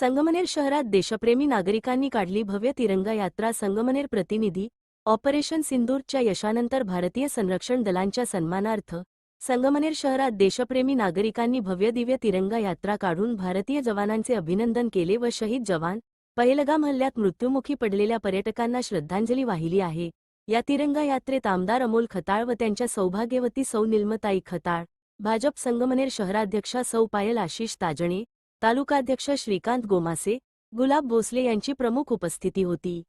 संगमनेर शहरात देशप्रेमी नागरिकांनी काढली भव्य तिरंगा यात्रा. संगमनेर प्रतिनिधी ऑपरेशन सिंदूरच्या यशानंतर भारतीय संरक्षण दलांच्या सन्मानार्थ संगमनेर शहरात देशप्रेमी नागरिकांनी भव्य दिव्य तिरंगा यात्रा काढून भारतीय जवानांचे अभिनंदन केले व शहीद जवान पहिलगाम हल्ल्यात मृत्युमुखी पडलेल्या पर्यटकांना श्रद्धांजली वाहिली आहे. या तिरंगा यात्रेत आमदार अमोल खताळ व त्यांच्या सौभाग्यवती सौ निल्मताई खताळ भाजप संगमनेर शहराध्यक्षा सौ पायल आशिष ताजणे तालुकाध्यक्ष श्रीकांत गोमासे गुलाब भोसले यांची प्रमुख उपस्थिती होती.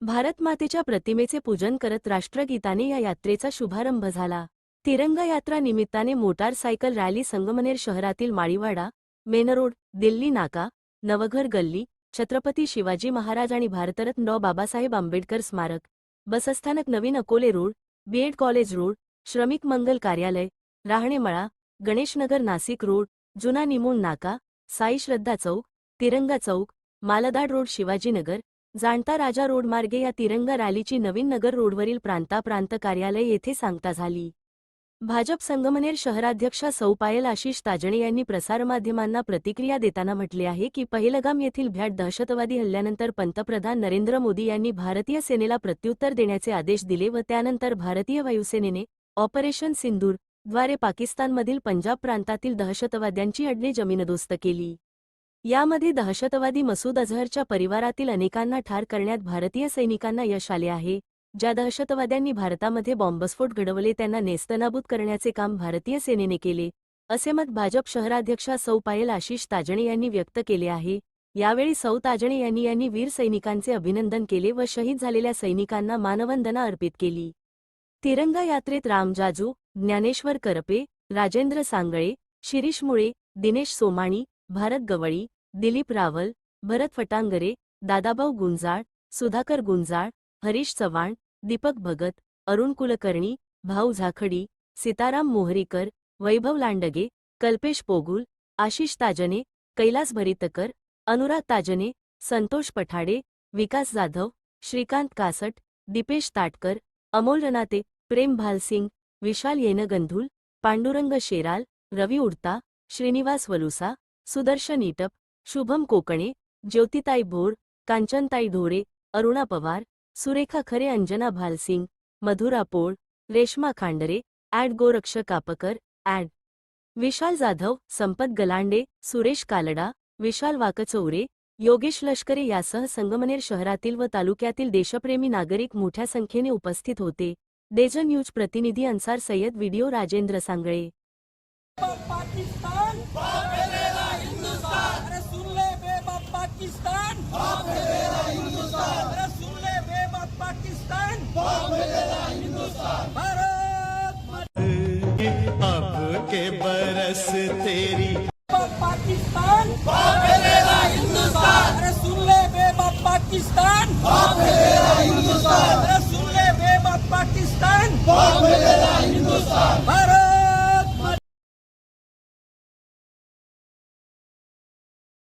भारतमातेच्या प्रतिमेचे पूजन करत राष्ट्रगीताने या यात्रेचा शुभारंभ झाला. तिरंगा यात्रा निमित्ताने मोटारसायकल रॅली संगमनेर शहरातील माळीवाडा मेनरोड दिल्ली नाका नवघर गल्ली छत्रपती शिवाजी महाराज आणि भारतरत्न डॉ. बाबासाहेब आंबेडकर स्मारक बसस्थानक नवीन Akole road B Ed college road श्रमिक मंगल कार्यालय राहणेमळा गणेशनगर नाशिक रोड जुना निमून नाका साई श्रद्धा चौक तिरंगा चौक मालदाड रोड शिवाजीनगर जाणता राजा रोड मार्गे या तिरंगा रॅलीची नवीन नगर रोडवरील प्रांताप्रांत कार्यालय येथे सांगता झाली. भाजप संगमनेर शहराध्यक्षा सौ पायल आशिष ताजणे यांनी प्रसारमाध्यमांना प्रतिक्रिया देताना म्हटले आहे की पहिलगाम येथील भ्याट दहशतवादी हल्ल्यानंतर पंतप्रधान नरेंद्र मोदी यांनी भारतीय सेनेला प्रत्युत्तर देण्याचे आदेश दिले व त्यानंतर भारतीय वायुसेनेने ऑपरेशन सिंदूर द्वारे पाकिस्तानमधील पंजाब प्रांतातील दहशतवाद्यांची अडणे जमीनदोस्त केली. यामध्ये दहशतवादी मसूद अझहरच्या परिवारातील अनेकांना ठार करण्यात भारतीय सैनिकांना यश आले आहे ज्या दहशतवाद्यांनी भारतामध्ये बॉम्बस्फोट घडवले त्यांना नेस्तनाबूत करण्याचे काम भारतीय सेनेने केले असे मत भाजप शहराध्यक्षा सौ पायल आशिष ताजणे यांनी व्यक्त केले आहे. यावेळी सौ ताजणे यांनी यांनी वीर सैनिकांचे अभिनंदन केले व शहीद झालेल्या सैनिकांना मानवंदना अर्पित केली. तिरंगा यात्रेत राम जाजू ज्ञानेश्वर करपे राजेंद्र सांगळे शिरीष मुळे दिनेश सोमाणी भारत गवळी दिलीप रावल भरत फटांगरे दादाभाऊ गुंजाळ सुधाकर गुंजाळ हरीश चव्हाण दीपक भगत अरुण कुलकर्णी भाऊ झाखडी सीताराम मोहरीकर वैभव लांडगे कल्पेश पोगुल आशिष ताजने कैलास भरितकर अनुराग ताजने संतोष पठाडे विकास जाधव श्रीकांत कासट दीपेश ताटकर अमोल रनाते प्रेम भालसिंग विशाल येनगंधुल पांडुरंग शेराल रवी उडता श्रीनिवास वलुसा सुदर्शन इटप शुभम कोकणे ज्योतिताई भोर कांचनताई ढोरे अरुणा पवार सुरेखा खरे अंजना भालसिंग मधुरा पोळ रेश्मा खांडरे ॲड गोरक्ष कापकर ॲड. विशाल जाधव संपत गलांडे सुरेश कालडा विशाल वाकचौरे योगेश लष्करे यासह संगमनेर शहरातील व तालुक्यातील देशप्रेमी नागरिक मोठ्या संख्येने उपस्थित होते. डेजन न्यूज़ प्रतिनिधि अंसार सैयद वीडियो राजेंद्र सांगळे. के बरस तेरी। पाकिस्तान! हिंदुस्तान सुन ले बे Pakistan! Hindustan stand for Bangladesh.